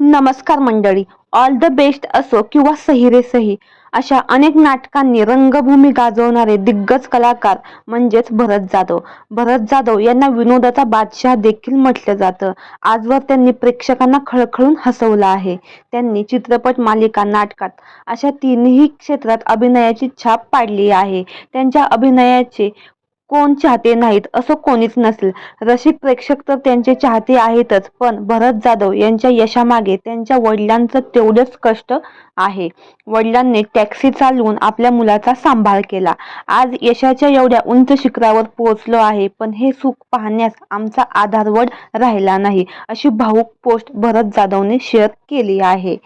नमस्कार मंडळी. All the best असो किंवा सही रे सही अशा अनेक नाटकांनी रंगभूमी गाजवणारे दिग्गज कलाकार म्हणजेच भरत जाधव. भरत जाधव यांना विनोदाचा बादशाह देखील म्हटलं जातं. आजवर त्यांनी प्रेक्षकांना खळखळून हसवलं आहे. त्यांनी चित्रपट मालिका नाटकात अशा तीनही क्षेत्रात अभिनयाची छाप पाडली आहे. त्यांच्या अभिनयाचे कोण चाहते नाहीत असं कोणीच नसेल. रसिक प्रेक्षक तर त्यांचे चाहते आहेतच पण भरत जाधव यांच्या यशामागे त्यांच्या वडिलांचं तेवढंच कष्ट आहे. वडिलांनी टॅक्सी चालवून आपल्या मुलाचा सांभाळ केला. आज यशाच्या एवढ्या उंच शिखरावर पोहोचलो आहे पण हे सुख पाहण्यास आमचा आधारवड राहिला नाही अशी भावूक पोस्ट भरत जाधवने शेअर केली आहे.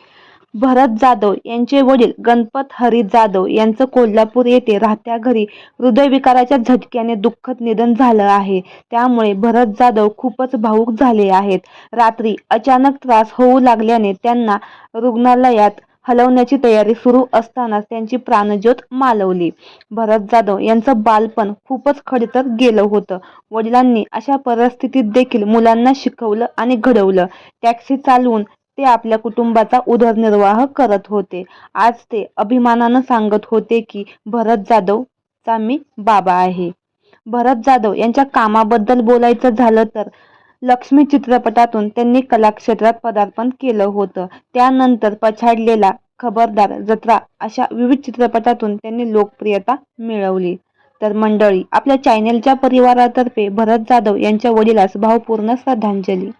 भरत जाधव यांचे वडील गणपत हरी जाधव यांचं कोल्हापूर येथे राहत्या घरी हृदयविकाराच्या झटक्याने दुःखद निधन झालं आहे. त्यामुळे भरत जाधव खूपच भावूक झाले आहेत. रात्री अचानक त्रास होऊ लागल्याने त्यांना रुग्णालयात हलवण्याची तयारी सुरू असतानाच त्यांची प्राणज्योत मालवली. भरत जाधव यांचं बालपण खूपच खडतर गेलं होतं. वडिलांनी अशा परिस्थितीत देखील मुलांना शिकवलं आणि घडवलं. टॅक्सी चालवून ते आपल्या कुटुंबाचा उदरनिर्वाह करत होते. आज ते अभिमानानं सांगत होते की भरत जाधवचा मी बाबा आहे. भरत जाधव यांच्या कामाबद्दल बोलायचं झालं तर लक्ष्मी चित्रपटातून त्यांनी कलाक्षेत्रात पदार्पण केलं होतं. त्यानंतर पछाडलेला खबरदार जत्रा अशा विविध चित्रपटातून त्यांनी लोकप्रियता मिळवली. तर मंडळी आपल्या चॅनेलच्या परिवारातर्फे भरत जाधव यांच्या वडिलास भावपूर्ण श्रद्धांजली.